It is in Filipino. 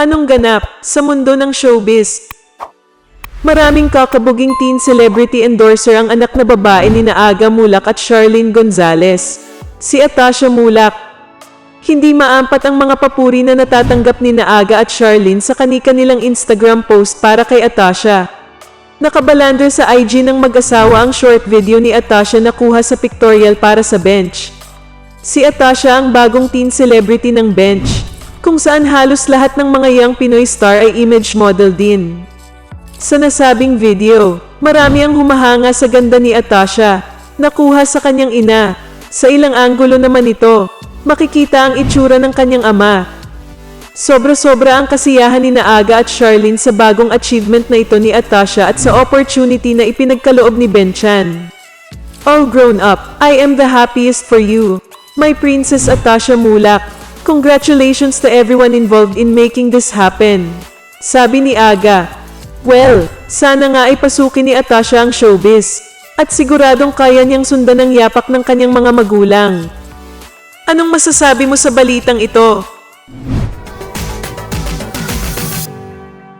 Anong ganap sa mundo ng showbiz? Maraming kakabuging teen celebrity endorser ang anak na babae ni Naaga Mulak at Charlene Gonzalez. Si Atasha Mulak. Hindi maampat ang mga papuri na natatanggap ni Naaga at Charlene sa kani-kanilang Instagram post para kay Atasha. Nakabalander sa IG ng mag-asawa ang short video ni Atasha na kuha sa pictorial para sa bench. Si Atasha ang bagong teen celebrity ng bench, kung saan halos lahat ng mga young Pinoy star ay image model din. Sa nasabing video, marami ang humahanga sa ganda ni Atasha, nakuha sa kanyang ina. Sa ilang anggulo naman ito, makikita ang itsura ng kanyang ama. Sobra-sobra ang kasiyahan ni Naaga at Charlene sa bagong achievement na ito ni Atasha at sa opportunity na ipinagkaloob ni Benchan. All grown up, I am the happiest for you. My Princess Atasha Mulak. Congratulations to everyone involved in making this happen. Sabi ni Aga. Well, sana nga ay pasukin ni Atasha ang showbiz. At siguradong kaya niyang sundan ang yapak ng kanyang mga magulang. Anong masasabi mo sa balitang ito?